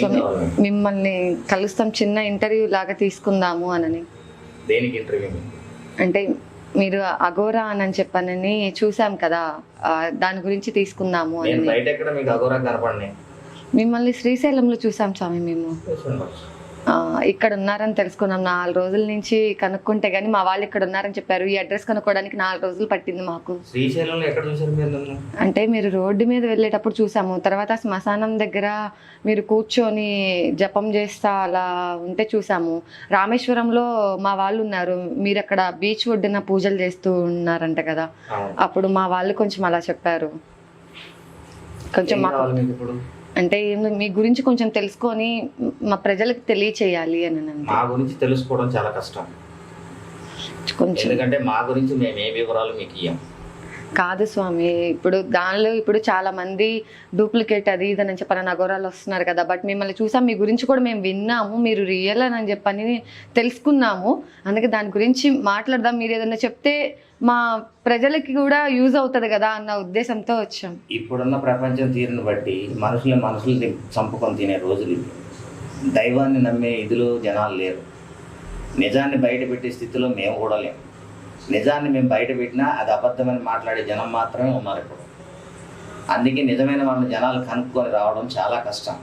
So? మిమ్మల్ని కలుస్తాం చిన్న ఇంటర్వ్యూ లాగా తీసుకుందాము అనని. దేనికి ఇంటర్వ్యూ? అంటే మీరు అఘోరా అని చెప్పనని చూసాం కదా దాని గురించి తీసుకుందాము అని మిమ్మల్ని శ్రీశైలంలో చూసాం స్వామి మేము. ఇక్కడ ఉన్నారని తెలుసుకున్నాం. నాలుగు రోజుల నుంచి కనుక్కుంటే గానీ మా వాళ్ళు ఇక్కడ ఉన్నారని చెప్పారు. ఈ అడ్రస్ కనుక్కోవడానికి నాలుగు రోజులు పట్టింది మాకు. శ్రీశైలంలో ఎక్కడ చూసారు మీరు నన్ను? అంటే మీరు రోడ్డు మీద వెళ్ళేటప్పుడు చూసాము. తర్వాత శ్మశానం దగ్గర మీరు కూర్చొని జపం చేస్తా అలా ఉంటే చూసాము. రామేశ్వరంలో మా వాళ్ళు ఉన్నారు. మీరు అక్కడ బీచ్ ఒడ్డున పూజలు చేస్తూ ఉన్నారంట కదా. అవును. అప్పుడు మా వాళ్ళు కొంచెం అలా చెప్పారు. కొంచెం ఏం మాకు కావాలి మీకు ఇప్పుడు? అంటే మీ గురించి కొంచెం తెలుసుకొని మా ప్రజలకు తెలియచేయాలి అని మా గురించి తెలుసుకోవడం చాలా కష్టం. కొంచెం ఎందుకంటే మా గురించి మేము ఏ వివరాలు మీకు ఇయ్యం. కాదు స్వామి ఇప్పుడు దానిలో ఇప్పుడు చాలా మంది డూప్లికేట్ అది ఇది అని చెప్పని నగోరాలు వస్తున్నారు కదా. బట్ మిమ్మల్ని చూసాం మీ గురించి కూడా మేము విన్నాము మీరు రియల్ అని చెప్పని తెలుసుకున్నాము. అందుకే దాని గురించి మాట్లాడదాం. మీరు ఏదైనా చెప్తే మా ప్రజలకి కూడా యూజ్ అవుతుంది కదా అన్న ఉద్దేశంతో వచ్చాం. ఇప్పుడున్న ప్రపంచం తీరును బట్టి మనుషులు మనుషులు చంపుకొని తినే రోజులు దైవాన్ని నమ్మే ఇదిలో జనాలు లేరు. నిజాన్ని బయటపెట్టే స్థితిలో మేము కూడా లేము నిజాన్ని మేము బయట పెట్టినా అది అబద్ధమని మాట్లాడే జనం మాత్రమే ఉన్నారు ఇప్పుడు. అందుకే నిజమైన వాళ్ళని జనాలు కనుక్కొని రావడం చాలా కష్టం.